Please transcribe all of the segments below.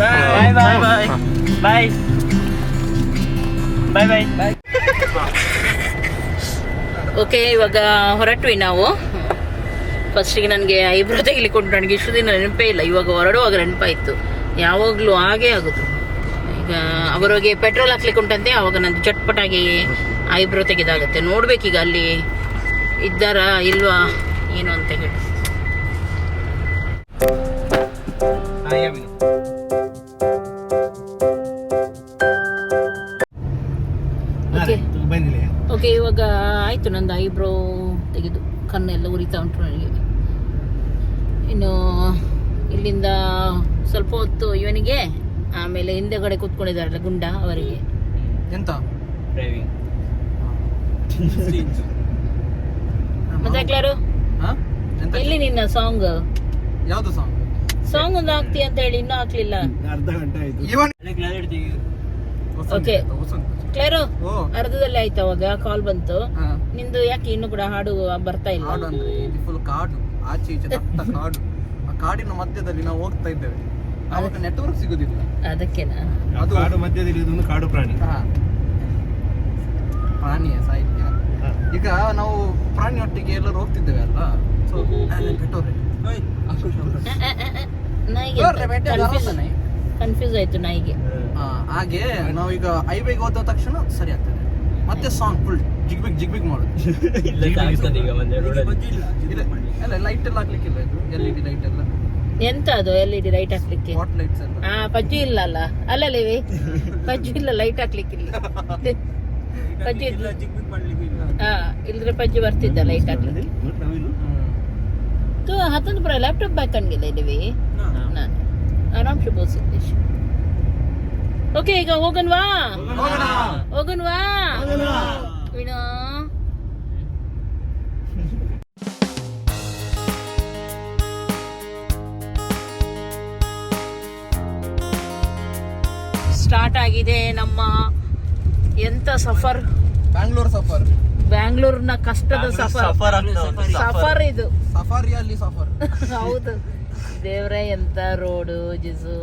ಬಾಯ್ ಬಾಯ್ ಬಾಯ್ ಬಾಯ್ ಬಾಯ್ ಬಾಯ್ bye okay ಇವಾಗ ಹೊರಟ್ವಿ ನಾವು. ಫಸ್ಟಿಗೆ ನನಗೆ ಐಬ್ರೋ ತೆಗಿಲಿಕ್ಕೊಂಡು ನನಗೆ ಇಷ್ಟು ದಿನ ನೆನಪೇ ಇಲ್ಲ. ಇವಾಗ ಹೊರಡುವಾಗ ನೆನಪಾಯಿತು. ಯಾವಾಗಲೂ ಹಾಗೇ ಆಗೋದು. ಈಗ ಅವರಿಗೆ ಪೆಟ್ರೋಲ್ ಹಾಕ್ಲಿಕ್ಕೆ ಉಂಟಂತೆ ಅವಾಗ ನಂದು ಚಟ್ಪಟಾಗಿ ಐಬ್ರೋ ತೆಗೆದಾಗುತ್ತೆ. ನೋಡ್ಬೇಕೀಗ ಅಲ್ಲಿ ಇದ್ದಾರಾ ಇಲ್ವಾ? ಏನು ಅಂತ ಹೇಳಿ. ಓಕೆ ಇವಾಗ ಆಯ್ತು ನಂದು ಐಬ್ರೋ ತೆಗೆದು. ಕಣ್ಣೆಲ್ಲ ಉರಿತಾ ಉಂಟು ನನಗೆ ಇನ್ನು ಇಲ್ಲಿಂದ ಸ್ವಲ್ಪ ಹೊತ್ತು ಇವನಿಗೆ ಆಮೇಲೆ ಹಿಂದೆಗಡೆ ಕೂತ್ಕೊಂಡಿದ್ದಾರಲ್ಲ ಗುಂಡ ಅವರಿಗೆ. ಎಂತ? ಮತ್ತೆ ಎಲ್ಲಿ ನಿನ್ನ ಸಾಂಗ್ ಯಾವ್ದು ಸಾಂಗ್ ಸಾಂಗ್ ಒಂದು ಹಾಕ್ತಿ ಅಂತ ಹೇಳಿ ಇನ್ನೂ ಹಾಕ್ಲಿಲ್ಲ. ಅರ್ಧ ಗಂಟೆ ಆಯ್ತು. ಇವನ್ ಓಕೆ ಕ್ಲಾರು ಓ. ಅರ್ಧದಲ್ಲಿ ಆಯ್ತು ಅವಾಗ ಕಾಲ್ ಬಂತು. ನಿಂದು ಯಾಕೆ ಇನ್ನು ಕೂಡ ಹಾಡು ಬರ್ತಾ ಇಲ್ಲ? ಹಾಡು ಅಂದ್ರೆ ಇದು ಫುಲ್ ಕಾಡು ಆಚೆ ಈಚೆ ದಟ್ಟ ಕಾಡು ಆ ಕಾಡಿನ ಮಧ್ಯದಲ್ಲಿ ನಾವು ಹೋಗ್ತಾ ಇದ್ದೇವೆ. ಅವಾಗ ನೆಟ್ವರ್ಕ್ ಸಿಗುದಿಲ್ಲ. ಅದಕ್ಕೆನಾ? ಅದು- ಕಾಡು ಮಧ್ಯದಲ್ಲಿ ಇದೊಂದು ಕಾಡು ಪ್ರಾಣಿ. ಹಾ. ಪ್ರಾಣಿಯ ಸಾಹಿತ್ಯ. ಈಗ ನಾವು ಪ್ರಾಣಿಯೊಟ್ಟಿಗೆ ಎಲ್ಲರೂ ಹೋಗ್ತಿದ್ದೇವೆ ಅಲ್ಲ ಕನ್ಫ್ಯೂಸ್ ಆಯ್ತು ನಾಯಿಗೆ ಹಾಗೆ ನಾವೀಗ ಈಗ ಹೈವೇಗೆ ಹೋದ ತಕ್ಷಣ ಸರಿ ಆಗ್ತದೆ ಮತ್ತೆ ಸಾಂಗ್ ಫುಲ್ ಜಿಗ್ಬಿಗ್ ಜಿಗ್ಬಿಗ್ ಮಾಡುದು ಇಲ್ಲ ಅಲ್ಲ ಲೈಟ್ ಎಲ್ಲ ಹಾಕ್ಲಿಕ್ಕಿಲ್ಲ ಇದು ಎಲ್ ಇ ಡಿ ಲೈಟ್ ಎಲ್ಲ ಎಂತ ಅದು ಎಲ್ ಇ ಡಿ ಲೈಟ್ ಹಾಕ್ಲಿಕ್ಕೆ ವಾಟ್ ಲೈಟ್ಸ್ ಎಲ್ಲ ಹಾ ಪಜ್ಜು ಇಲ್ಲ ಅಲ್ಲ ಅಲ್ಲಲ್ಲೇ ಪಜ್ಜು ಇಲ್ಲ ಲೈಟ್ ಹಾಕ್ಲಿಕ್ಕಿಲ್ಲ ಪಜ್ಜು ಇಲ್ಲ ಹಾ ಇಲ್ದ್ರೆ ಪಜ್ಜು ಬರ್ತಿದ್ದ ಲೈಟ್ ಹಾಕ್ಲಿಕ್ಕೆ ತೂ ಹತ್ತೊಂದು ಪುರ ಲ್ಯಾಪ್ಟಾಪ್ ಬ್ಯಾಕ್ ಕಣ್ಗಿಲ್ಲ ಇದ್ದೀವಿ. ನಾನು ಆರಾಮ್ ಶುಭ ಸಿದ್ದೇಶ್ ಓಕೆ ಈಗ ಹೋಗನ್ವಾ ಹೋಗನ್ವಾ ವಿನೋ ಸ್ಟಾರ್ಟ್ ಆಗಿದೆ ನಮ್ಮ ಎಂತ ಸಫರ್? ಬ್ಯಾಂಗ್ಳೂರ್ ಸಫರ್. ಬ್ಯಾಂಗ್ಳೂರ್ನ ಕಷ್ಟದ ಸಫರ್. ಸಫರ್ ಇದು. ಸಫಾರಿಯಲ್ಲಿ ಸಫರ್. ಹೌದು. ದೇವ್ರೆ ಎಂತ ರೋಡು ಜಿಸು.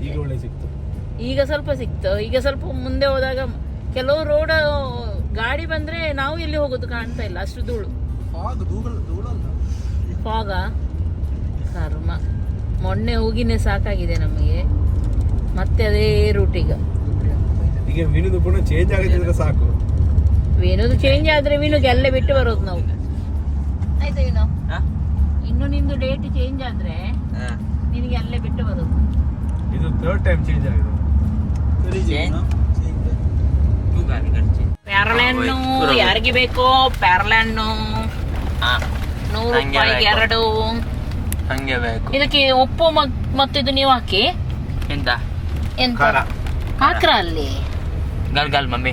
ಈಗ ಒಳ್ಳೆ ಸಿಕ್ತು. ಈಗ ಸ್ವಲ್ಪ ಸಿಕ್ತು. ಈಗ ಸ್ವಲ್ಪ ಮುಂದೆ ಹೋದಾಗ ಕೆಲವು ರೋಡ್ ಗಾಡಿ ಬಂದ್ರೆ ನಾವು ಎಲ್ಲಿ ಹೋಗೋದು ಕಾಣ್ತಾ ಇಲ್ಲ. ಅಷ್ಟು ಧೂಳು. ಫಾಗ್ ಕರ್ಮ. ಮೊನ್ನೆ ಹೋಗಿನೇ ಸಾಕಾಗಿದೆ ನಮಗೆ. ಮತ್ತೆ ಅದೇ ರೂಟ್ ಈಗ. ಈಗ ಚೇಂಜ್ ಆಗಿದ್ರೆ ಸಾಕು. ವಿನುದು ಚೇಂಜ್ ಆದ್ರೆ ವಿನುಗೆ ಅಲ್ಲೇ ಬಿಟ್ಟು ಬರೋದು ನಾವು. ಆಯ್ತಾ ವಿನು. ಇನ್ನು ನಿಂದು ಡೇಟ್ ಚೇಂಜ್ ಆದ್ರೆ ನಿನಗೆ ಅಲ್ಲೇ ಬಿಟ್ಟು ಬರೋದು. ಇದು ಥರ್ಡ್ ಟೈಮ್ ಚೇಂಜ್ ಆಗಿದೆ. ಪ್ಯಾರಲ್ಯಾಂಡು ಯಾರಿಗೆ ಬೇಕೋ ಪ್ಯಾರಲ್ಯಾಂಡ್ ನೂರು ರೂಪಾಯಿಗೆ ಬೇಕು. ಎರಡು. ಹಂಗೆ ಬೇಕು. ಇದಕ್ಕೆ ಉಪ್ಪು ಮತ್ತೆ ಇದು ನೀವು ಹಾಕಿ. ಎಂತ? ಎಂತ. ಹಾಕ್ರ ಅಲ್ಲಿ. ಗಲ್ ಗಲ್ ಮಮ್ಮಿ.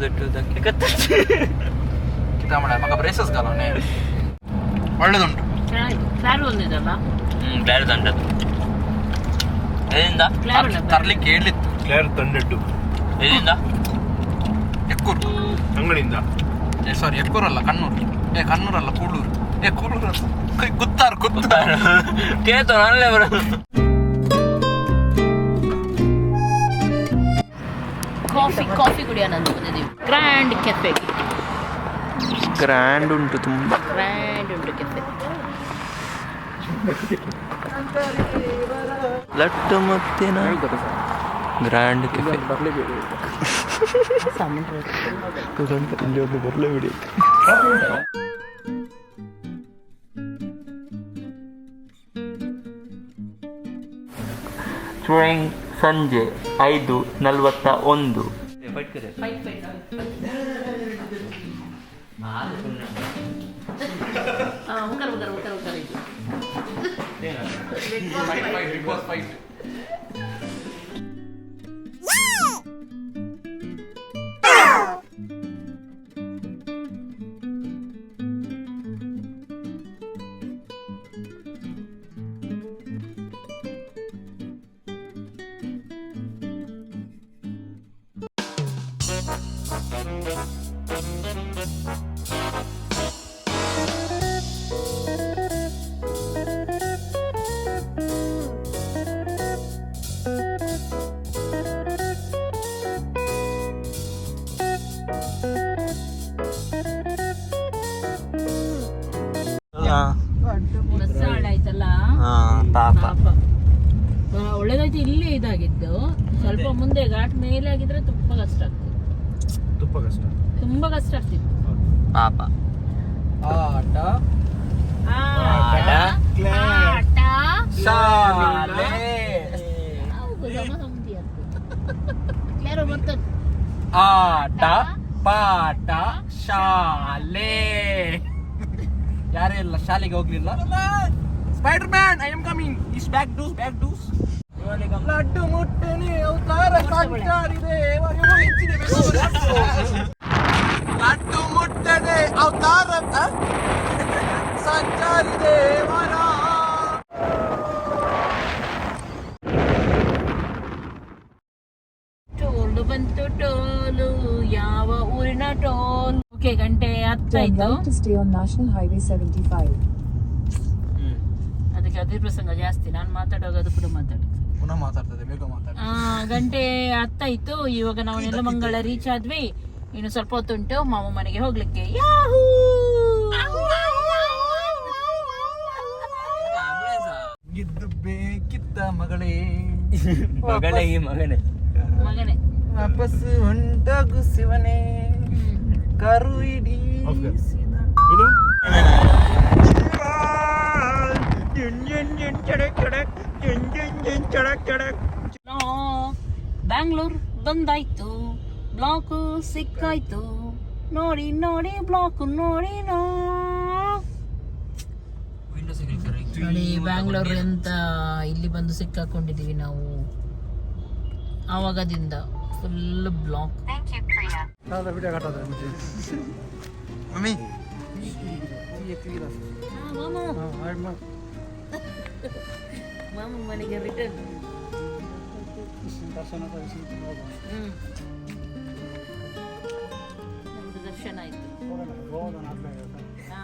ದುಡ್ಡುದಕ್ಕೆ ಕಿತಾಮಣ ಮಗ ಬ್ರೇಸಸ್ ಕಾಲೋನೆ ಒಳ್ಳೆದುಂಟು. ಕ್ಲಾರು ಒಂದಿದಲ್ಲ ಎಲ್ಲಿಂದ? ತರ್ಲಿಕ್ಕೆ ಹೇಳಿತ್ತು ಎಲ್ಲಿಂದ? ಎಕ್ಕೂರು. ಅಂಗಡಿಯಿಂದ. ಏ ಸಾರಿ ಎಕ್ಕೂರಲ್ಲ ಕಣ್ಣೂರು. ಏ ಕಣ್ಣೂರಲ್ಲ ಕೂಡೂರು. ಏ ಕೂಡೂರು ಗುತ್ತಾರು ಗುತ್ತಾರು. ಕೇಳ್ತು ಬರೋದು. ಕಾಫಿ ಕಾಫಿ ಕುಡಿಯೋಣ ಅಂತ ಬಂದಿದ್ದೀವಿ. Grand cafe. ಗ್ರ್ಯಾಂಡ್ ಉಂಟು ತುಂಬ. ಗ್ರ್ಯಾಂಡ್ ಉಂಟು ಕೆಫೆ. ಲಟ್ಟು ಮತ್ತೆ ಗ್ರ್ಯಾಂಡ್ ಕೆಫೆ. ಇಲ್ಲಿ ಒಂದು ಬರಲೇ ಬಿಡಿ ಟ್ರೈನ್ ಸಂಜೆ ಐದು ನಲವತ್ತ ಒಂದು. ಹಾಂ ಉಕರ್ ಉಕರ್ ಉಕರ್ ಉಕರ್ ಇದು ಬಸ್ ಆಟ ಪಾಠ ಶಾಲೆ ಯಾರೇ ಇಲ್ಲ, ಶಾಲೆಗೆ ಹೋಗ್ಲಿಲ್ಲ. Spiderman I am coming is back dos back ಡೂಸ್ ಲಡ್ಡು ಮುಟ್ಟನೆ ಅವತಾರ ಸಂಚಾರಿದೆ ಲಡ್ಡು ಮುಟ್ಟನೆ ಅವತಾರ, ಆ? Turn right to stay on National Highway 75. ಅದಕ್ಕೆ ಅದೇ ಪ್ರಸಂಗ ಜಾಸ್ತಿ ನಾನು ಮಾತಾಡುವಾಗ ಅದು ಕೂಡ ಮಾತಾಡುದು ಪುನಃ ಮಾತಾಡ್ತದೆ ಬೇಗ ಮಾತಾಡ. ಆ, ಗಂಟೆ ಹತ್ತಾಯ್ತು. ಇವಾಗ ನಾವು ನೆಲಮಂಗಲ ರೀಚ್ ಆದ್ವಿ. ಇನ್ನು ಸ್ವಲ್ಪ ಹೊತ್ತುಂಟು. ಮಾವ ಮನೆಗೆ ಹೋಗ್ಲಿಕ್ಕೆ. ಯಾಹೂ! ಗಿದ್ದು ಬೇಕಿತ್ತ ಮಗಳೇ? ಮಗಳೇ ಈ ಮಗನೇ. ಮಗನೇ. ವಾಪಸ್ ಹೊಂಟೋಗು ಶಿವನೇ. ಕರು ಇಡೀ ಬ್ಯಾಂಗ್ಳೂರ್ ಬಂದಾಯ್ತು. ಬ್ಲಾಕ್ ಸಿಕ್ಕಾಯ್ತು. ನೋಡಿ ನೋಡಿ ಬ್ಲಾಕ್ ನೋಡಿ ನೋ. ನೋಡಿ ಬ್ಯಾಂಗ್ಳೂರ್ ಅಂತ ಇಲ್ಲಿ ಬಂದು ಸಿಕ್ಕಾಕೊಂಡಿದೀವಿ ನಾವು. ಆವಾಗದಿಂದ ಫುಲ್ ಬ್ಲಾಕ್ ವಿಡಿಯೋ ಕಟ್ಟೋದ್ರೆ ಮಮ್ಮಿ ಮಾಮ ಮನೆಗೆ ರಿಟರ್ನ್ ನಮ್ದು ದರ್ಶನ ಆಯ್ತು ಹಾ.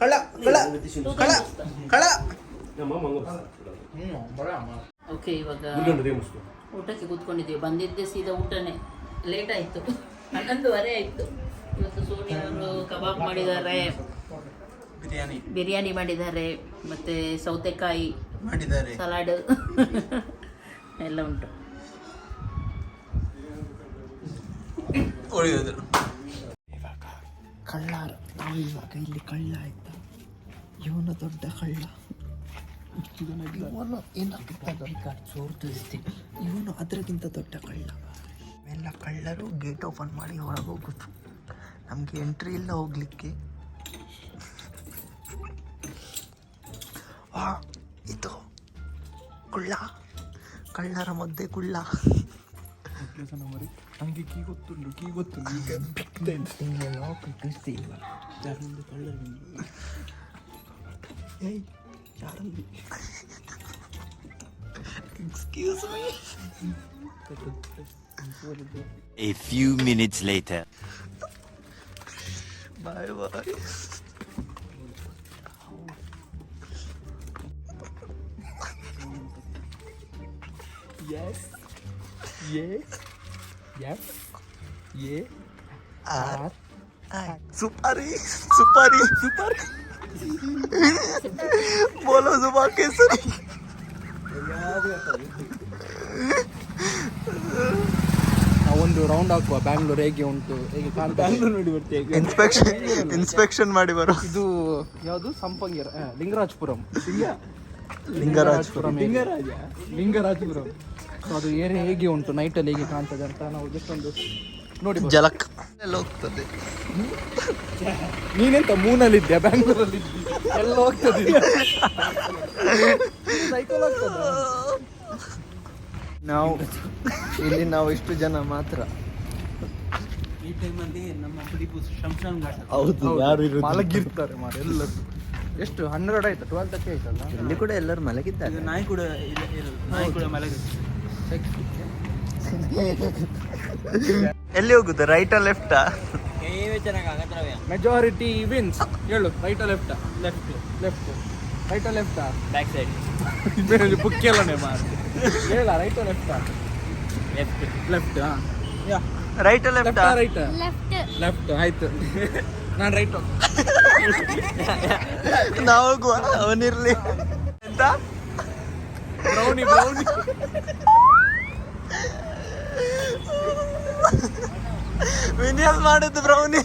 ಕಳ್ಳ ಕಳ್ಳ ಕಳ್ಳ ಕಳ್ಳ ಓಕೆ ಇವಾಗ ಊಟಕ್ಕೆ ಕೂತ್ಕೊಂಡಿದ್ದೀವಿ. ಬಂದಿದ್ದೆ ಸೀದಾ ಊಟನೇ. ಲೇಟ್ ಆಯ್ತು. ಹನ್ನೊಂದುವರೆ ಆಯ್ತು. ಇವತ್ತು ಸೋನಿ ಅವರು ಕಬಾಬ್ ಮಾಡಿದ್ದಾರೆ. ಬಿರಿಯಾನಿ. ಬಿರಿಯಾನಿ ಮಾಡಿದ್ದಾರೆ. ಮತ್ತೆ ಸೌತೆಕಾಯಿ ಮಾಡಿದ್ದಾರೆ. ಸಲಾಡ್. ಎಲ್ಲ ಉಂಟು. ಉಳಿಯೋದು ಕಳ್ಳ ನಾವು ಇವಾಗ ಇಲ್ಲಿ ಕಳ್ಳ ಆಯ್ತಾ? ಇವನು ದೊಡ್ಡ ಕಳ್ಳ. ಇವನು ಏನಾಗುತ್ತೆ ಚೋರ್ ತಿಳಿಸ್ತೀನಿ ಇವನು ಅದಕ್ಕಿಂತ ದೊಡ್ಡ ಕಳ್ಳ. ಎಲ್ಲ ಕಳ್ಳರು ಗೇಟ್ ಓಪನ್ ಮಾಡಿ ಹೊರಗೆ ಹೋಗೋದು ನಮಗೆ ಎಂಟ್ರಿ ಇಲ್ಲ ಹೋಗ್ಲಿಕ್ಕೆ. ಇದು ಕುಳ್ಳ. ಕಳ್ಳರ ಮಧ್ಯೆ ಕುಳ್ಳ. ನನಗೆ ಕೀ ಗೊತ್ತುಂಟು ಕೀ ಗೊತ್ತುಂಟು ಈಗ ಲಾಕ್ ಇಟ್ಟಿಲ್ಲ ಯಾರೊಂದು ಕಳ್ಳರು ಏಯ್ ಯಾರಲ್ಲಿ? Excuse me A few minutes later. Bye bye S A F A R ಸುಪಾರಿ ಸುಪಾರಿ ಸುಪಾರಿ ಬೋಲೋ ಜುಬಾ ಕೇಸರಿ ಒಂದು ರೌಂಡ್ ಹಾಕುವ. ಬ್ಯಾಂಗ್ಳೂರ್ ಹೇಗೆ ಉಂಟು ಹೇಗೆ ಬ್ಯಾಂಗ್ಳೂರ್ ನೋಡಿ ಬರ್ತೇವೆ ಇನ್ಸ್ಪೆಕ್ಷನ್ ಇನ್ಸ್ಪೆಕ್ಷನ್ ಮಾಡಿ ಬರೋ ಇದು ಯಾವುದು? ಸಂಪಂಗಿರ ಲಿಂಗರಾಜ್ಪುರಂ. ಲಿಂಗರಾಜಪುರಂ. ಲಿಂಗರಾಜಪುರಂ ಲಿಂಗರಾಜ. ಲಿಂಗರಾಜಪುರಂ. ಸೊ ಅದು ಏರಿಯಾ ಹೇಗೆ ಉಂಟು ನೈಟಲ್ಲಿ ಹೇಗೆ ಕಾಣ್ತದೆ ಅಂತ ನಾವು ಜಸ್ಟ್ ಒಂದು ನೋಡಿ. ಜಲಕ್ ಎಲ್ಲ ಹೋಗ್ತದೆ. ನೀನೆಂತ ಮೂನಲ್ಲಿದ್ದೆ ಬ್ಯಾಂಗ್ಳೂರಲ್ಲಿ ಎಲ್ಲ ಹೋಗ್ತದೆ. ಸೈಕಲ್ ಹೋಗ್ತದೆ. ನಾವು ಇಲ್ಲಿ ನಾವು ಇಷ್ಟು ಜನ ಮಾತ್ರ. ಈ ಟೈಮಲ್ಲಿ ನಮ್ಮ ಕುಡಿಪು ಶಂಶಾನ್ ಘಾಟ ಹೌದು ಯಾರು ಮಲಗಿರ್ತಾರೆ ಮಾರ ಎಲ್ಲರೂ. ಎಷ್ಟು ಹನ್ನೆರಡು ಆಯ್ತು? ಟ್ವೆಲ್ ತರ್ಟಿ ಆಯ್ತಲ್ಲ? ಇಲ್ಲಿ ಕೂಡ ಎಲ್ಲರೂ ಮಲಗಿದ್ದಾರೆ. ನಾಯಿ ಕೂಡ ನಾಯಿ ಕೂಡ ಮಲಗಿದೆ ಎಲ್ಲಿ ಹೋಗುದು? ರೈಟಾ ಲೆಫ್ಟಾ ಮೆಜಾರಿಟಿ ವಿನ್ಸ್ ಹೇಳು right left left left right left back side book ಎಲ್ಲ ಹೇಳ ರೈಟ್ ಲೆಫ್ಟ್ ಲೆಫ್ಟ್ ಲೆಫ್ಟ್ ಯಾ. ರೈಟಾ ಲೆಫ್ಟಾ ರೈಟ್ ಲೆಫ್ಟ್ ಆಯ್ತು. ನಾನು ರೈಟ್ ನಾವು ಹೋಗುವ ಅವನಿರ್ಲಿ. ಎಂತ? ಬ್ರೌನಿ ಬ್ರೌನಿ ವಿನ್ಯಾಸ್ ಮಾಡುದು ಬ್ರೌನಿ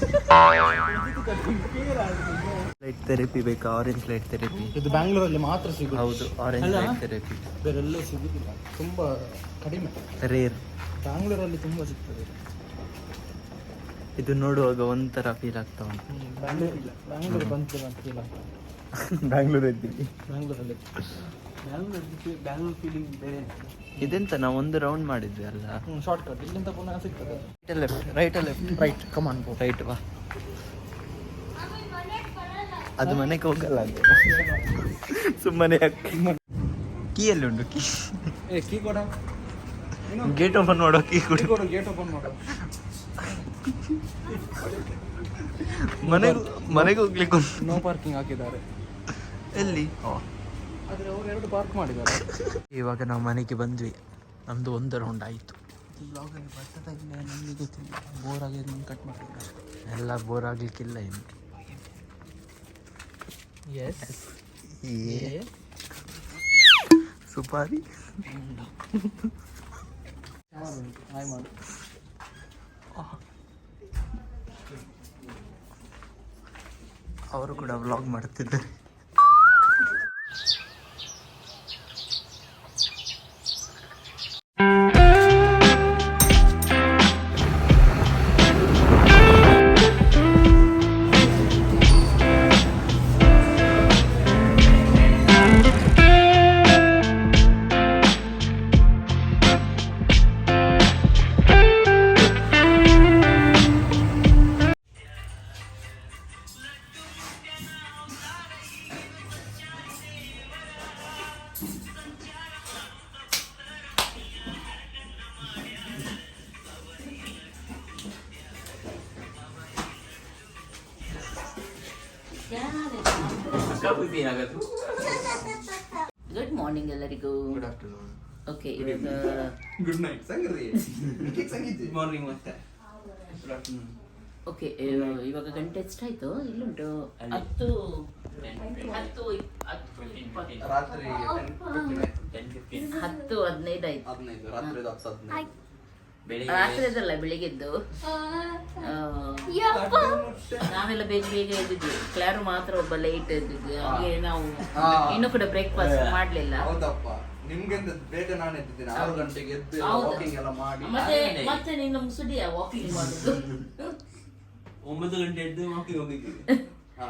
ಲೈಟ್ ಥೆರಪಿ ಬೇಕಾ? ಆರೆಂಜ್ ಲೈಟ್ ಥೆರಪಿ ಇದು ಬ್ಯಾಂಗ್ಳೂರಲ್ಲಿ ಮಾತ್ರ ಸಿಗುತ್ತೆ. ಹೌದು ಆರೆಂಜ್ ಲೈಟ್ ಥೆರಪಿ ಬೇರೆಲ್ಲ ಸಿಗುದಿಲ್ಲ. ತುಂಬ ಕಡಿಮೆ. ರೇರ್ ಬ್ಯಾಂಗ್ಳೂರಲ್ಲಿ ತುಂಬ ಸಿಗ್ತದೆ. ಇದು ನೋಡುವಾಗ ಒಂಥರ ಫೀಲ್ ಆಗ್ತಾ ಉಂಟು. ಬ್ಯಾಂಗ್ಳೂರ್ ಇಲ್ಲ. ಬ್ಯಾಂಗ್ಳೂರ್ ಬಂತು ಫೀಲ್ ಇಲ್ಲ ಬ್ಯಾಂಗ್ಳೂರ್ ಇದ್ದೀವಿ ಬ್ಯಾಂಗ್ಳೂರಲ್ಲಿ ಬ್ಯಾಂಗ್ಳೂರ್ ಬ್ಯಾಂಗ್ಳೂರ್ ಫೀಲಿಂಗ್ ಬೇರೆ ಇದೆಂತ ನಾವು ಒಂದು ರೌಂಡ್ ಮಾಡಿದ್ವಿ ಅಲ್ಲ? ಶಾರ್ಟ್ ಕಟ್ ಇಲ್ಲಿಂದ ಪುನಃ ಸಿಗ್ತದೆ. Left right left right come on go right ವಾ. ಅದು ಮನೆಗೆ ಹೋಗಲ್ಲ ಅದು. ಸುಮ್ಮನೆ ಕೀ ಎಲ್ಲಿ ಉಂಟು ಕೀ. ಏ ಕೀ ಕೊಡ. ಗೇಟ್ ಓಪನ್ ಮಾಡೋ ಕೀ ಕೊಡಿ. ಗೇಟ್ ಓಪನ್ ಮಾಡು. ಮನೆಗೆ ಮನೆಗೆ ಹೋಗ್ಲಿಕ್ಕೆ. ನೋ ಪಾರ್ಕಿಂಗ್ ಹಾಕಿದ್ದಾರೆ. ಎಲ್ಲಿ? ಆದರೆ ಅವರು ಎರಡು ಪಾರ್ಕ್ ಮಾಡಿದ್ದಾರೆ. ಇವಾಗ ನಾವು ಮನೆಗೆ ಬಂದ್ವಿ. ನಮ್ದು ಒಂದು ರೌಂಡ್ ಆಯಿತು. ಬ್ಲಾಗಲ್ಲಿ ಬರ್ತದಾಗಿಲ್ಲ ನನಗೆ ಗೊತ್ತಿಲ್ಲ. ಬೋರ್ ಆಗಿದೆ ಕಟ್ ಮಾಡಿದ್ದಾರೆ. ಎಲ್ಲ ಬೋರ್ ಆಗ್ಲಿಕ್ಕಿಲ್ಲ ಇನ್ನು. ಎಸ್ ಏ ಸುಪಾರಿ. ಹಾಯ್ ಮಾಡು ಅವರು ಕೂಡ ವ್ಲಾಗ್ ಮಾಡ್ತಿದ್ದಾರೆ. ಗುಡ್ ಮಾರ್ನಿಂಗ್ ಎಲ್ಲರಿಗೂ. ಗುಡ್ ಆಫ್ಟರ್ನೂನ್ ಓಕೆ ಇವಾಗ ಗುಡ್ ನೈಟ್ ಮಾರ್ನಿಂಗ್ ಮತ್ತೆ. ಓಕೆ ಇವಾಗ ಗಂಟೆ ಎಷ್ಟಾಯ್ತು? ಇಲ್ಲುಂಟು. ಹತ್ತು. ಹತ್ತು. ಹತ್ತು ಹದಿನೈದು. ಆಯ್ತು. ಹದಿನೈದು ರಾತ್ರಿ ಹತ್ತು ಹದಿನೈದು. ರಾತ್ರಿದಲ್ಲ ಬೆಳಿಗ್ಗೆದ್ದು. ಆ, ನಾವೆಲ್ಲ ಬೇಗ ಬೇಗ ಎದ್ದಿದ್ವಿ. ಕ್ಲಾರು ಮಾತ್ರ ಒಬ್ಬ ಲೇಟ್ ಎದ್ದಿದ್ವಿ ಹಾಗೆ ನಾವು ಇನ್ನು ಕೂಡ ಬ್ರೇಕ್ಫಾಸ್ಟ್ ಮಾಡ್ಲಿಲ್ಲ. ಹೌದಪ್ಪ. ನಿಮ್ಗೆಂತ ಬೇಗ ನಾನು ಎದ್ದಿದ್ದೀನಿ. ಆರು ಗಂಟೆಗೆ ಎದ್ದು ವಾಕಿಂಗ್ ಎಲ್ಲ ಮಾಡಿ. ಮತ್ತೆ ಮತ್ತೆ ನೀನು ಮುಸುಡಿಯ ವಾಕಿಂಗ್ ಮಾಡುದು. ಒಂಬತ್ತು ಗಂಟೆ ಎದ್ದು ವಾಕಿಂಗ್ ಹೋಗಿದ್ದೀವಿ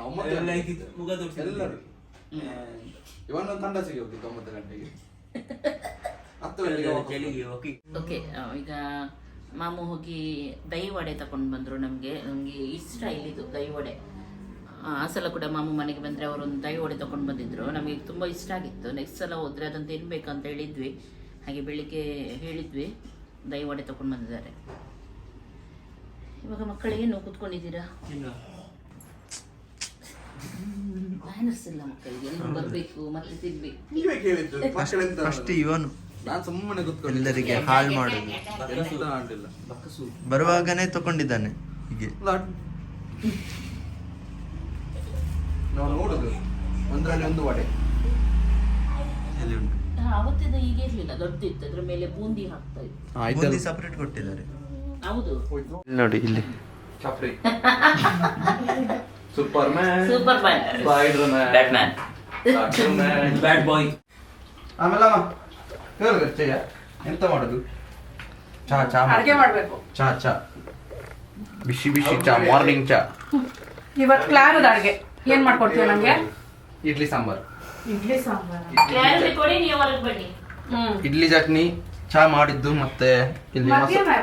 ಒಂಬತ್ತು ಎಲ್ಲ ಮುಖ ಎಲ್ಲರೂ. ಇವನ್ ತಂಡ ಸಿಗಿ ಹೋಗಿತ್ತು ಒಂಬತ್ತು ಗಂಟೆಗೆ. ಓಕೆ ಈಗ ಮಾಮು ಹೋಗಿ ದಹಿ ವಡೆ ತಗೊಂಡು ಬಂದರು ನಮಗೆ ನಮಗೆ ಇಷ್ಟ ಇಲ್ಲಿದ್ದು ದಹಿ ವಡೆ. ಆ ಸಲ ಕೂಡ ಮಾಮು ಮನೆಗೆ ಬಂದರೆ ಅವರೊಂದು ದಹಿ ವಡೆ ತಕೊಂಡ್ ಬಂದಿದ್ರು. ನಮಗೆ ತುಂಬಾ ಇಷ್ಟ ಆಗಿತ್ತು. ನೆಕ್ಸ್ಟ್ ಸಲ ಹೋದ್ರೆ ಅದನ್ನ ತಿನ್ಬೇಕು ಅಂತ ಹೇಳಿದ್ವಿ. ಹಾಗೆ ಬೆಳಿಗ್ಗೆ ಹೇಳಿದ್ವಿ ದಹಿ ವಡೆ ತಕೊಂಡ್ ಬಂದಿದ್ದಾರೆ. ಇವಾಗ ಮಕ್ಕಳಿಗೇನು ಕೂತ್ಕೊಂಡಿದ್ದೀರಾ? ಮ್ಯಾನರ್ಸ್ ಇಲ್ಲ ಮಕ್ಕಳಿಗೆ. ಬರ್ಬೇಕು ಬರಬೇಕು ಮತ್ತೆ ತಿನ್ಬೇಕು. ನೀವೇ ಕೇಳಿದ್ದು ಫಸ್ಟ್ ಇವನು. ನಾನು ಸುಮ್ಮನೆ ಕೂತ್ಕೊಂಡು ಎಲ್ಲರಿಗೆ ಹಾಳು ಮಾಡುದು. ಎಂತ ಮಾಡ್ಲಿಲ್ಲ. ಬರುವಾಗನೇ ತಕೊಂಡಿದ್ದಾನೆ ಹೀಗೆ. ನಾವು ನೋಡುದು. ಒಂದರಲ್ಲಿ ಒಂದು ವಡೆ ಎಲ್ಲಿ ಉಂಟು? ಅವತ್ತಿದ ಹೀಗೆ ಇರಲಿಲ್ಲ. ದೊಡ್ಡದಿತ್ತು ಅದ್ರ ಮೇಲೆ ಬೂಂದಿ ಹಾಕ್ತಾ ಇತ್ತು ಬೂಂದಿ ಸಪರೇಟ್ ಕೊಟ್ಟಿದ್ದಾರೆ. ಹೌದು. ಇಲ್ಲಿ ನೋಡಿ ಇಲ್ಲಿ. Chapri Superman Superman Spiderman Batman bad boy ಆಮೇಲೆ ಹೇಳು ಚಯ್ಯ ಎಂತ ಮಾಡೋದು? ಚಾ ಚಾ ಅಡುಗೆ ಮಾಡಬೇಕು. ಚಾ ಚಾ. ಬಿಸಿ ಬಿಸಿ ಚಾ ಮಾರ್ನಿಂಗ್ ಚಾ. ಇವತ್ತು ಕ್ಲಾರದ ಅಡುಗೆ. ಏನು ಮಾಡ್ಕೊಡ್ತೀಯ ನಮಗೆ? ಇಡ್ಲಿ ಸಾಂಬಾರ್. ಇಡ್ಲಿ ಸಾಂಬಾರ್. ಕ್ಲಾರಿಟಿ ಕೊಡಿ ನೀವು ಹೊರಗೆ ಬನ್ನಿ. ಹ್ಮ್. ಇಡ್ಲಿ ಚಟ್ನಿ ಚಾ ಮಾಡಿದ್ದು ಮತ್ತೆ ಇಲ್ಲಿ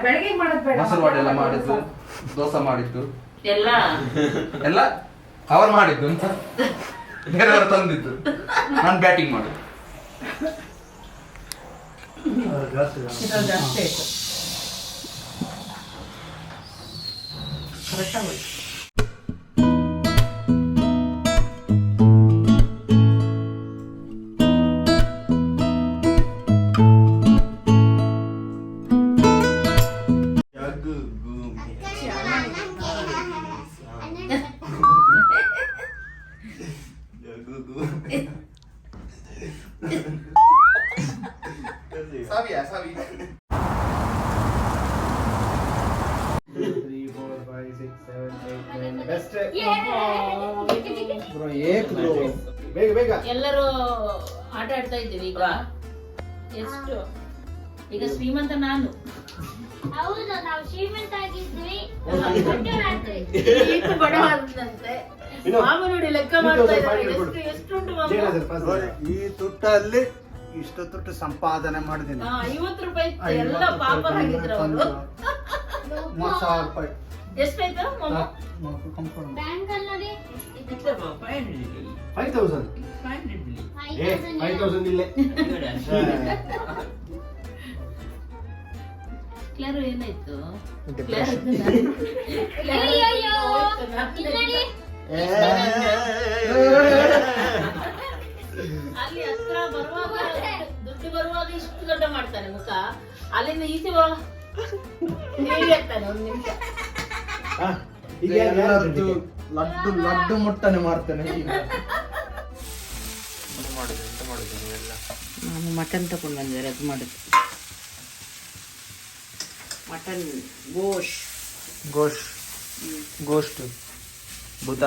ಬೆಳಗ್ಗೆ ಮಾಡೋದ್ ಬೇಡ ಮೊಸರು ವಡೆ ಎಲ್ಲ ಮಾಡಿದ್ದು ದೋಸೆ ಮಾಡಿದ್ದು. ಎಲ್ಲ? ಎಲ್ಲ ಅವ್ರು ಮಾಡಿದ್ದು ಅಂತ. ಬೇರೆಯವರು ತಂದಿದ್ದು. ನಾನು batting Que já gacetas. Vai estar já Gugu. ಜಾಸ್ತಿ sabía. ಬೇಗ ಎಲ್ಲರೂ ಆಟ ಆಡ್ತಾ ಇದ್ದೀವಿ ಈಗ. ಎಷ್ಟು? ಈಗ ಶ್ರೀಮಂತ ನಾನು. ಹೌದು ನಾವು ಶ್ರೀಮಂತ ಆಗಿದ್ವಿ ಈತ ಬಡ ಆದಂತೆ ಮಾಮ ನೋಡಿ ಲೆಕ್ಕ ಮಾಡ್ತಾ ಇದ್ದಾರೆ. ಎಷ್ಟು ಎಷ್ಟುಂಟು ಮಾಮ ಈ ತುಟ್ಟಲ್ಲಿ ಇಷ್ಟು ತುಟ್ಟು ಸಂಪಾದನೆ ಮಾಡಿದ್ದೀನಿ ಹಾ, ಐವತ್ತು ರೂಪಾಯಿ. ಎಲ್ಲ ಪಾಪರ್ ಆಗಿದ್ರು ಅವರು. ಮೂವತ್ತು ಸಾವಿರ ರೂಪಾಯಿ. ಎಷ್ಟಾಯ್ತು ಮಾಮ? ಬ್ಯಾಂಕ್ ಅಲ್ಲಿ. ನೋಡಿ ಫೈವ್ ತೌಸಂಡ್ ಫೈವ್ ತೌಸಂಡ್ ಇಲ್ಲೇ. ಕ್ಲಾರು ಏನಾಯ್ತು. ಅಲ್ಲಿ ಹತ್ರ ಬರುವಾಗ ದುಡ್ಡು ಬರುವಾಗ ಇಷ್ಟು ದೊಡ್ಡ ಮಾಡ್ತಾನೆ ಮುಖ ಅಲ್ಲಿಂದ ಈಚೆ ಬಾ. ಹೇಳ್ತಾನೆ ಒಂದ್ ನಿಮಿಷ. ಎಲ್ಲರದ್ದು ಲಡ್ಡು ಲಡ್ಡು ಮುಟ್ಟನೆ ಮಾಡ್ತೇನೆ ಈಗ. ನಾನು ಮಟನ್ ತಗೊಂಡು ಬಂದಿದ್ದಾರೆ ಅದು ಮಾಡುದು. ಮಟನ್ ಗೋಶ್. ಗೋಶ್ ಗೋಸ್ಟ್ ಬುಧ.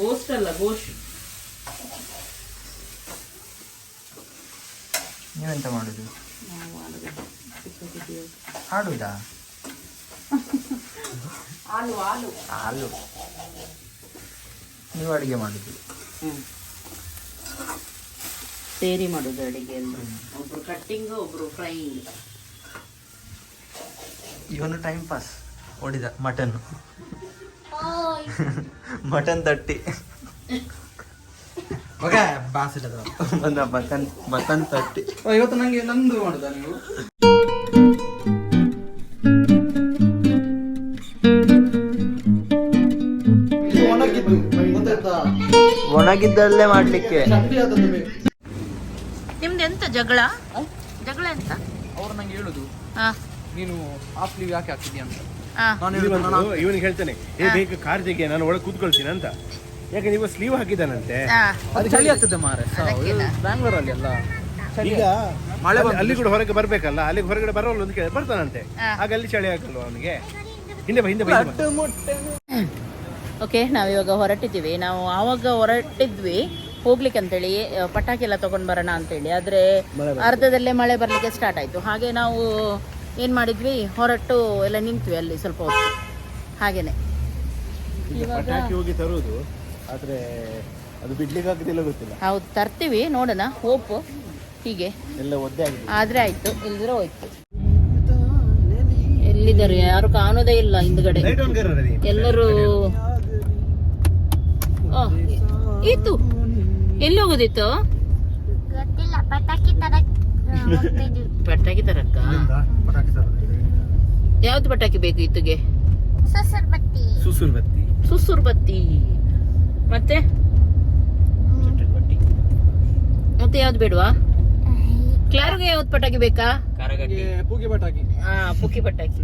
ಗೋಸ್ಟ್ ಅಲ್ಲ ಗೋಶ್. ನೀವೆಂತ ಮಾಡುದು? ಹಾಡುದಾ? ಹಾಲು ನೀವು ಅಡುಗೆ ಮಾಡುದು? ಸೇರಿ ಮಾಡೋದು ಅಡಿಗೆ ಒಬ್ರು ಕಟ್ಟಿಂಗ್ ಒಬ್ರು ಫ್ರೈಯಿಂಗ್ ಇವನು ಟೈಮ್ ಪಾಸ್ ಹೊಡಿದ ಮಟನ್. ಮಟನ್ ತಟ್ಟಿ. ಮಗ ಬಾಸಿಡದ ಬಂದ ಬಟನ್ ಮಟನ್ ತಟ್ಟಿ. ಇವತ್ತು ನಂಗೆ ನಂದು ಮಾಡುದ ನೀವು? ಒಣಗಿದ್ದು ಗೊತ್ತಾಯ್ತಾ? ಒಣಗಿದ್ದಲ್ಲೇ ಮಾಡ್ಲಿಕ್ಕೆ. ನಿಮ್ದು ಎಂತ ಜಗಳ? ಜಗಳ ಎಂತ? ಅವ್ರು ನಂಗೆ ಹೇಳುದು ಹಾ. ನೀನು ಹಾಫ್ ಲೀವ್ ಯಾಕೆ ಹಾಕಿದ್ಯಾ ಅಂತ. ನಾನು ಇವನಿಗೆ ಹೇಳ್ತೇನೆ ಏ ಬೇಕು ಕಾರ್ ತೆಗೆ ನಾನು ಒಳಗೆ ಕೂತ್ಕೊಳ್ತೀನಿ ಅಂತ. ಯಾಕೆ ನೀವು ಸ್ಲೀವ್ ಹಾಕಿದ್ದಾನಂತೆ. ಅದು ಚಳಿ ಆಗ್ತದೆ ಮಾರೆ ಬ್ಯಾಂಗ್ಳೂರಲ್ಲಿ ಅಲ್ಲ ಈಗ ಮಳೆ ಅಲ್ಲಿ- ಅಲ್ಲಿ ಕೂಡ ಹೊರಗೆ ಬರ್ಬೇಕಲ್ಲ? ಅಲ್ಲಿಗೆ ಹೊರಗಡೆ ಬರೋಲ್ಲ ಅಂತ ಕೇಳಿ ಬರ್ತಾನಂತೆ. ಆಗ ಅಲ್ಲಿ ಚಳಿ ಆಗಲ್ವಾ ಅವನಿಗೆ? ಹಿಂದೆ ಹಿಂದೆ. ಓಕೆ ನಾವಿವಾಗ ಹೊರಟಿದ್ದೀವಿ. ನಾವು ಆವಾಗ ಹೊರಟಿದ್ವಿ. ಹೋಗ್ಲಿಕ್ಕೆ ಅಂತೇಳಿ ಹೇಳಿ ಪಟಾಕಿ ಎಲ್ಲ ತಗೊಂಡ್ ಬರೋಣ ಅಂತೇಳಿ. ಆದ್ರೆ ಅರ್ಧದಲ್ಲೇ ಮಳೆ ಬರ್ಲಿಕ್ಕೆ ಸ್ಟಾರ್ಟ್ ಆಯ್ತು. ಹಾಗೆ ನಾವು ಏನ್ ಮಾಡಿದ್ವಿ? ಹೊರಟು ಎಲ್ಲ ನಿಂತ್ವಿ ಅಲ್ಲಿ ಸ್ವಲ್ಪ ಹೊತ್ತು. ಹಾಗೇನೆ. ಈಗ ಪಟಾಕಿ ಹೋಗಿ ತರುವುದು. ಆದ್ರೆ ಅದು ಬಿಡ್ಲಿಕ್ಕೆ ಆಗುದಿಲ್ಲ ಗೊತ್ತಿಲ್ಲ. ಹೌದು ತರ್ತೀವಿ ನೋಡೋಣ ಹೋಪ್ ಹೀಗೆ. ಎಲ್ಲ ಒದ್ದೆ ಆಗಿದೆ. ಆದ್ರೆ ಆಯ್ತು ಇಲ್ದಿರ ಹೋಯ್ತು. ಎಲ್ಲಿದ್ದಾರೆ? ಯಾರು ಕಾಣೋದೇ ಇಲ್ಲ ಹಿಂದ್ಗಡೆ. ಎಲ್ಲರೂ ಇತ್ತು ಎಲ್ಲಿ ಹೋಗೋದಿತ್ತು ಪಟಾಕಿ ತರಕ್ಕ? ಯಾವ್ದು ಪಟಾಕಿ ಬೇಕು ಇತ್ತುಗೆ ಸುಸುರ್ಬತ್ತಿ. ಸುಸುರ್ಬತ್ತಿ. ಸುಸುರ್ ಬತ್ತಿ ಸುಸುರ್ ಬತ್ತಿ ಮತ್ತೆ? ಮತ್ತೆ ಯಾವ್ದು ಬೇಡವಾ? ಕ್ಲಾರ್ಗೆ ಯಾವ್ದು ಪಟಾಕಿ ಬೇಕಾ? ಪೂಗೆ ಪಟಾಕಿ. ಹಾ ಪುಕ್ಕಿ ಪಟಾಕಿ.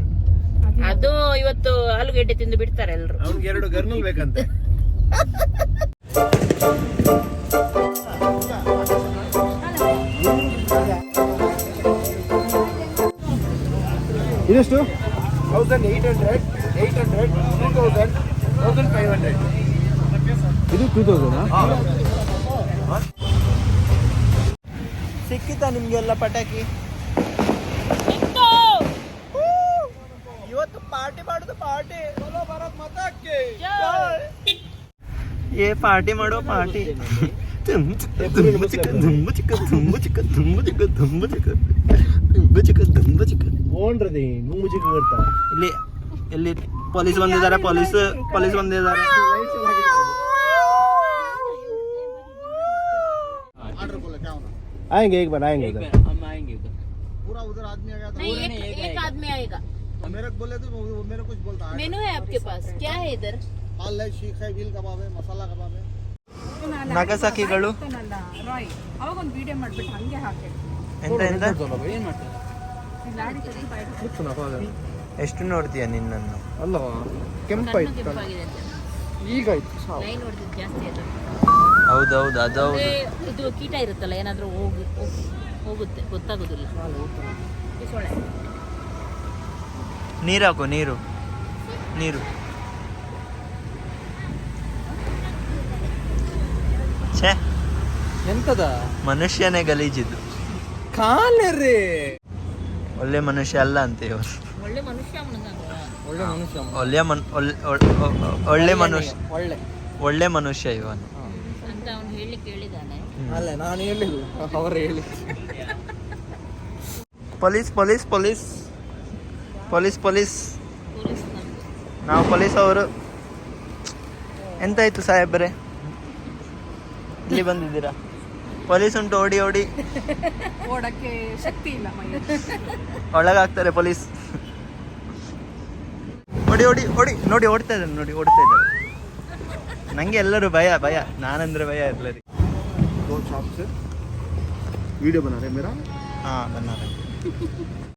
ಅದು ಇವತ್ತು ಆಲೂಗೆಡ್ಡೆ ತಿಂದು ಬಿಡ್ತಾರೆ ಎಲ್ರು. ಅವ್ನಿಗೆ ಎರಡು ಗರ್ನಲ್ ಬೇಕಂತೆ. ಇದೆಷ್ಟು thousand eight hundred eight hundred two thousand thousand five hundred ಇದು ಟೂ ತೌಸಂಡಾ ಸಿಕ್ಕಿತಾ ನಿಮಗೆಲ್ಲ ಪಟಾಕಿ? ಇವತ್ತು ಪಾರ್ಟಿ ಮಾಡೋದು ಪಾರ್ಟಿ. ಏ ಪಾರ್ಟಿ ಮಾಡೋ ಪಾರ್ಟಿ. ತುಂಬು ಚಿಕ್ಕ ಚಿಕ್ಕ ಚಿಕ್ಕ ಚಿಕ್ಕ ಚಿಕ್ಕ ತುಂಬು ಚಿಕ್ಕ ಚಿಕ್ಕ. ಇಲ್ಲಿ ಇಲ್ಲಿ ಪೊಲೀಸ್ ಬಂದಿದ್ದಾರೆ ಪೊಲೀಸ್ ಪೊಲೀಸ್ ಬಂದಿದ್ದಾರೆ. आएंगे एक बार आएंगे उधर नहीं, एक, एक आदमी आएगा मेरे को बोले तो वो मेरे कुछ बोलता है मेनू है आपके पास क्या है इधर हाल है शीख है बिल कबाब है मसाला कबाब है ನಗಸಾಕಿಗಳು ರಾಯ್ ಅವಾಗ ಒಂದು ವಿಡಿಯೋ ಮಾಡ್ಬಿಟ್ಟು ಹಂಗೆ ಹಾಕಿ ಎಂತ ಎಂತ ಏನು ಮಾಡ್ತಾರೆ ಗೊತ್ತು ನಾ father. ಎಷ್ಟು ನೋಡ್ತೀಯ ನಿನ್ನನ್ನು ಅಲ್ಲವಾ ಕಣ್ಣು ಕೆಂಪಾಯ್ತು ಕೆಂಪಾಗಿದೆ ಅಂತ ಈಗ ಆಯ್ತು ಸಾವು ಲೈನ್ ಹೊಡೆದಿದ್ದು ಜಾಸ್ತಿ ಅದು ಹೌದೌದು ಅದೌದು ಹೌದು. ಇದು ಕೀಟ ಇರುತ್ತಲ್ಲ ಏನಾದರೂ ಹೋಗಿ ಹೋಗುತ್ತೆ ಗೊತ್ತಾಗೋದಿಲ್ಲ. ಈ ಸೊಳ್ಳೆ ನೀರು ಹಾಕು ನೀರು. ನೀರು. ಛೇ. ಎಂತದ? ಮನುಷ್ಯನೇ ಗಲೀಜಿದ್ದು. ಕಾಲರೇ. ಒಳ್ಳೆ ಮನುಷ್ಯ ಅಲ್ಲ ಅಂತ ಇವರು. ಒಳ್ಳೆ ಮನುಷ್ಯ ಒಳ್ಳೆ ಮನುಷ್ಯ ಒಳ್ಳೆ ಮನ್ ಒಳ್ಳೆ- ಒಳ್ಳೆ- ಮನುಷ್ಯ. ಒಳ್ಳೆ. ಒಳ್ಳೆ ಮನುಷ್ಯ ಇವನು. ಹೇಳಿ ಅಲ್ಲ ನಾನು ಹೇಳಿಲ್ಲ. ಅವರು ಹೇಳಿ police police police. Police police. ನಾವು ಪೊಲೀಸ್ ಅವರು. ಎಂತಾಯ್ತು ಸಾಹೇಬ್ರೆ? ಇಲ್ಲಿ ಬಂದಿದ್ದೀರಾ? ಪೊಲೀಸ್ ಉಂಟು ಓಡಿ ಓಡಿ. ಓಡಕ್ಕೆ ಶಕ್ತಿ ಇಲ್ಲ ಒಳಗಾಗ್ತಾರೆ ಪೊಲೀಸ್. ಓಡಿ ಓಡಿ ಓಡಿ. ನೋಡಿ ಓಡ್ತಾ ಇದ್ದಾರೆ ನೋಡಿ ಓಡ್ತಾ ಇದ್ದಾರೆ. ನಂಗೆ ಎಲ್ಲರೂ ಭಯ ಭಯ. ನಾನಂದ್ರೆ ಭಯ ಎಲ್ಲರಿ ವಿಡಿಯೋ ಹಾ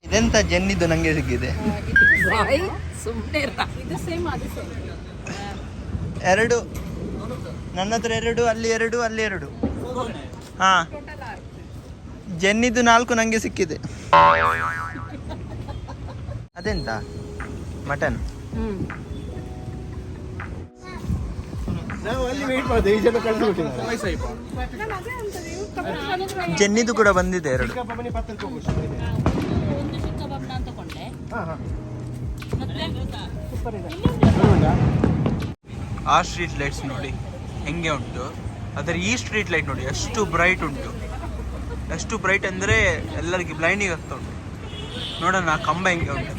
ಇದೆಂತ ಜನ್ನಿದ್ದು ನಂಗೆ ಸಿಕ್ಕಿದೆ? ಎರಡು. ನನ್ನ ಹತ್ರ ಎರಡು ಅಲ್ಲಿ ಎರಡು ಅಲ್ಲಿ ಎರಡು. ಹಾ. ಜನ್ನಿದ್ದು ನಾಲ್ಕು ನಂಗೆ ಸಿಕ್ಕಿದೆ. ಅದೆಂತ? ಮಟನ್. ಹ್ಮ್. ಜೆನ್ನಿದು ಕೂಡ ಬಂದಿದೆ ಎರಡು. ಆ ಸ್ಟ್ರೀಟ್ ಲೈಟ್ಸ್ ನೋಡಿ ಹೆಂಗೆ ಉಂಟು? ಅದರ ಈ ಸ್ಟ್ರೀಟ್ ಲೈಟ್ ನೋಡಿ ಎಷ್ಟು ಬ್ರೈಟ್ ಉಂಟು. ಎಷ್ಟು ಬ್ರೈಟ್ ಅಂದರೆ ಎಲ್ಲರಿಗೆ ಬ್ಲೈಂಡಿಂಗ್ ಆಗ್ತಾ ಉಂಟು. ನೋಡೋಣ ಆ ಕಂಬ ಹೆಂಗೆ ಉಂಟು.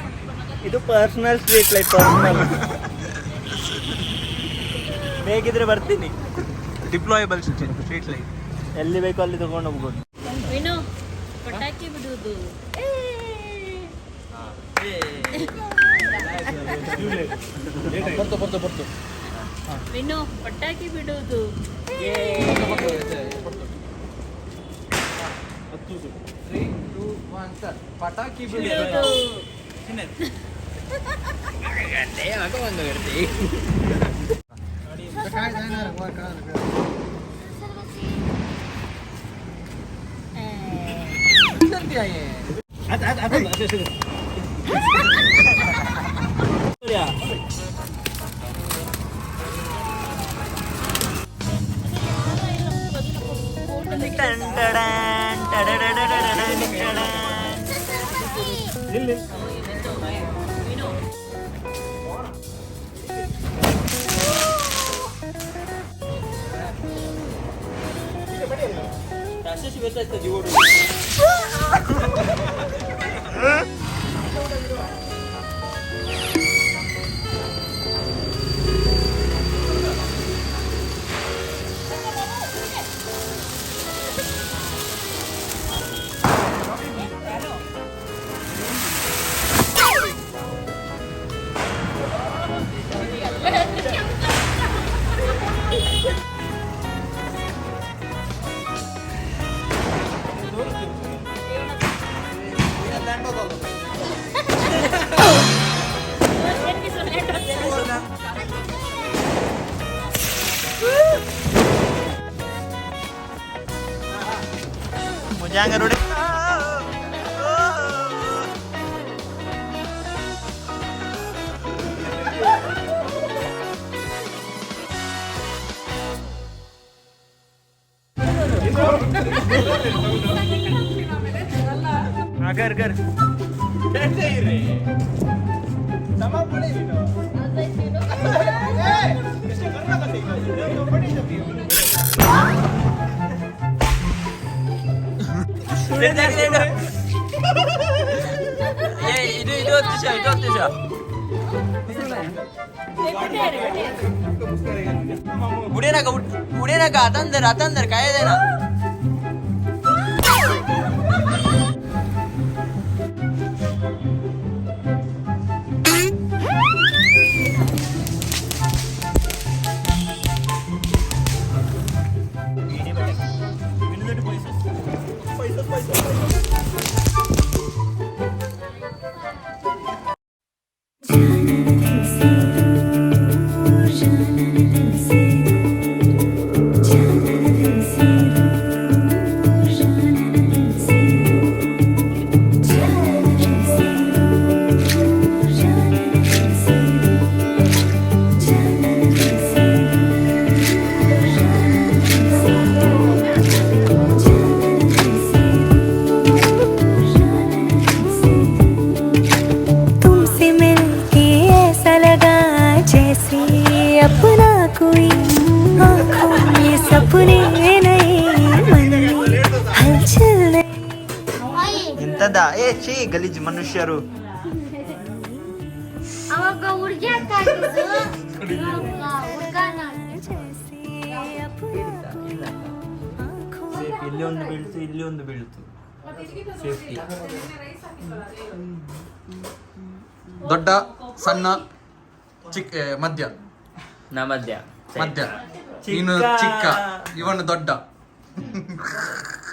ಇದು ಪರ್ಸನಲ್ ಸ್ಟ್ರೀಟ್ ಲೈಟ್ ಪರ್ಸನಲ್ ಬೇಕಿದ್ರೆ ಬರ್ತೀನಿ ಡಿಪ್ಲಾಯಬಲ್ ಸ್ಟ್ರೀಟ್ ಲೈಟ್ ಎಲ್ಲಿ ಬೇಕೋ ಅಲ್ಲಿ ತಗೊಂಡು ಹೋಗ್ಬೋದು ವಿನು ಪಟಾಕಿ ಬಿಡುವುದು ಬರ್ತು ಬರ್ತು ಬರ್ತು ವಿನು ಪಟಾಕಿ ಬಿಡುವುದು ತ್ರೀ ಟೂ ಒನ್ ಸರ್ ಪಟಾಕಿ ಬಿಡುವುದು ಮುಜಾಂಗ 얘 이리 이리 드셔 이리 드셔 उडे नका उडे नका आतांदर आतांदर काय आहे ना? ಮನುಷ್ಯರು ಅವಾಗ ಇಲ್ಲಿ ಒಂದು ಬೀಳ್ತು ಇಲ್ಲಿ ಒಂದು ಬೀಳ್ತು. ಸೇಫ್ಟಿ. ದೊಡ್ಡ ಸಣ್ಣ ಚಿಕ್ಕ ಮಧ್ಯ. ನಾ ಮಧ್ಯ. ಮಧ್ಯ. ನೀನು ಚಿಕ್ಕ ಇವನು ದೊಡ್ಡ.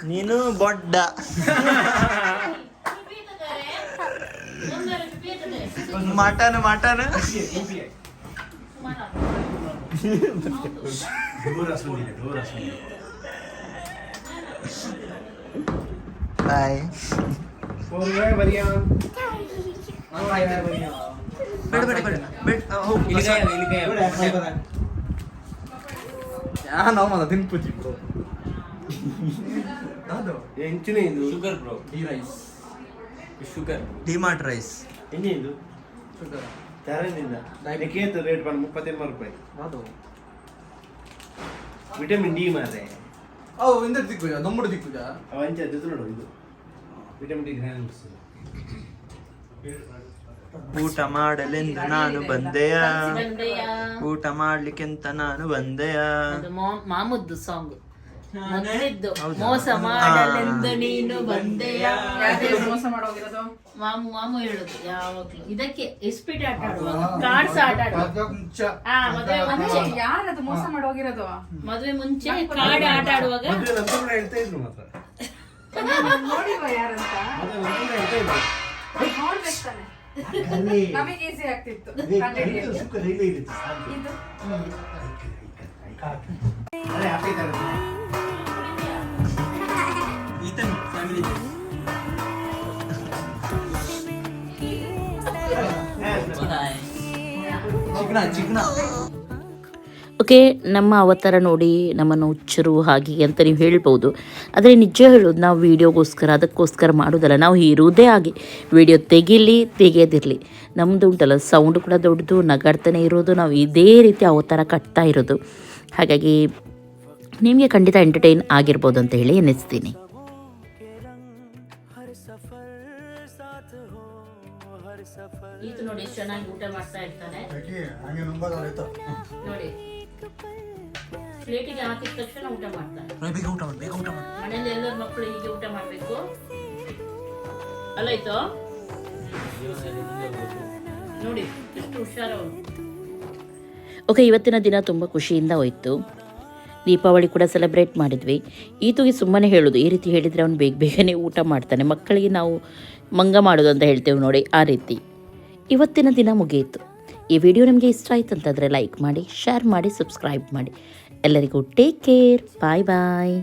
ನೀನು ಬೊಡ್ಡ. ಮಟನ್ ಮಟನ್ ಬಾಯ್ ಬೇಡ ಬೇಡ ಬೇಡ ಬೇಡ ಹೋಗು ನಾವು ಮದ ತಿನ್ಪುಜಿ ಅದು ಎಂಚಿನ ಇದು? ಶುಗರ್ ಬ್ರೋ ಈ ರೈಸ್ ಶುಗರ್ ಡಿಮಾರ್ಟ್ ರೈಸ್ ಎಣ್ಣೆ ಇದು? ರೇಟ್ ಬಂದು ಮುಪ್ಪತ್ತೆಂಟು ರೂಪಾಯಿ. ಅದು. ವಿಟಮಿನ್ ಡಿ ಮಾರೆ. ಅವು ಇಂದ ದಿಕ್ಕುಜ ದೊಂಬುಡು ದಿಕ್ಕುಜ. ಅವ ಅಂಚೆ ಜೊತೆ ನೋಡು ಇದು ವಿಟಮಿನ್ ಡಿ ಗ್ರಾನ್ಯೂಲ್ಸ್ ಊಟ ಮಾಡಲೆಂದು ನಾನು ಬಂದೆಯ. ಊಟ ಮಾಡ್ಲಿಕ್ಕೆಂತ ನಾನು ಬಂದೆಯ. ಮಾಮುದ್ದು ಸಾಂಗ್ ಮೊದಲಿದ್ದು ಮೋಸ ಮಾಡಲೆಂದು ನೀನು ಬಂದೆಯ. ಮೋಸ ಮಾಡೋಗಿರೋದು ಮಾಮು ಮಾಮು ಹೇಳುದು ಯಾವಾಗ್ಲೂ. ಇದಕ್ಕೆ ಎಸ್ಪಿಟ್ ಆಟ ಆಡುವಾಗ ಕಾರ್ಡ್ಸ್ ಆಟ ಮದುವೆ ಮುಂಚೆ. ಯಾರದು ಮೋಸ ಮಾಡೋಗಿರೋದು ಮದುವೆ ಮುಂಚೆ ಕಾರ್ಡ್ ಆಟ ಆಡುವಾಗ ನೋಡಿಲ್ವಾ ಯಾರಂತ ನೋಡ್ಬೇಕು ತಾನೆ. ನಮಗೆ ಈಸಿ ಆಗ್ತಿತ್ತು ಓಕೆ, ನಮ್ಮ ಅವತಾರ ನೋಡಿ ನಮ್ಮನ್ನು ಹುಚ್ಚರು ಹಾಗೆ ಅಂತ ನೀವು ಹೇಳ್ಬೋದು. ಆದರೆ ನಿಜ ಹೇಳೋದು, ನಾವು ವೀಡಿಯೋಗೋಸ್ಕರ, ಅದಕ್ಕೋಸ್ಕರ ಮಾಡೋದಲ್ಲ. ನಾವು ಇರುವುದೇ ಆಗಿ ವಿಡಿಯೋ ತೆಗೀಲಿ ತೆಗೆಯೋದಿರಲಿ ನಮ್ಮದು ಉಂಟಲ್ಲ ಸೌಂಡ್ ಕೂಡ ದೊಡ್ಡದು, ನಗಾಡ್ತಾನೆ ಇರೋದು, ನಾವು ಇದೇ ರೀತಿ ಅವತಾರ ಕಟ್ತಾ ಇರೋದು. ಹಾಗಾಗಿ ನಿಮಗೆ ಖಂಡಿತ ಎಂಟರ್ಟೈನ್ ಆಗಿರ್ಬೋದು ಅಂತ ಹೇಳಿ ಅನ್ನಿಸ್ತೀನಿ ನೋಡಿ ಚೆನ್ನಾಗಿ ಊಟ ಮಾಡ್ತಾ ಇರ್ತಾನೆ. ನೋಡಿ. ಪ್ಲೇಟಿಗೆ ಹಾಕಿದ ತಕ್ಷಣ ಊಟ ಮಾಡ್ತಾನೆ. ಬೇಗ ಊಟ ಮಾಡಿ ಊಟ ಮಾಡಿ. ಮನೇಲಿ ಎಲ್ಲರ ಮಕ್ಕಳು ಹೀಗೆ ಊಟ ಮಾಡಬೇಕು. ಅಲ್ಲಾಯ್ತು? ನೋಡಿ ಎಷ್ಟು ಹುಷಾರು ಓಕೆ, ಇವತ್ತಿನ ದಿನ ತುಂಬ ಖುಷಿಯಿಂದ ಹೋಯಿತು. ದೀಪಾವಳಿ ಕೂಡ ಸೆಲೆಬ್ರೇಟ್ ಮಾಡಿದ್ವಿ. ಈತುಗೆ ಸುಮ್ಮನೆ ಹೇಳೋದು, ಈ ರೀತಿ ಹೇಳಿದರೆ ಅವನು ಬೇಗ ಬೇಗನೆ ಊಟ ಮಾಡ್ತಾನೆ. ಮಕ್ಕಳಿಗೆ ನಾವು ಮಂಗ ಮಾಡೋದು ಅಂತ ಹೇಳ್ತೇವೆ ನೋಡಿ, ಆ ರೀತಿ. ಇವತ್ತಿನ ದಿನ ಮುಗಿಯಿತು. ಈ ವಿಡಿಯೋ ನಿಮಗೆ ಇಷ್ಟ ಆಯಿತು ಅಂತಂದರೆ ಲೈಕ್ ಮಾಡಿ ಶೇರ್ ಮಾಡಿ ಸಬ್ಸ್ಕ್ರೈಬ್ ಮಾಡಿ. ಎಲ್ಲರಿಗೂ ಟೇಕ್ ಕೇರ್ ಬಾಯ್ ಬಾಯ್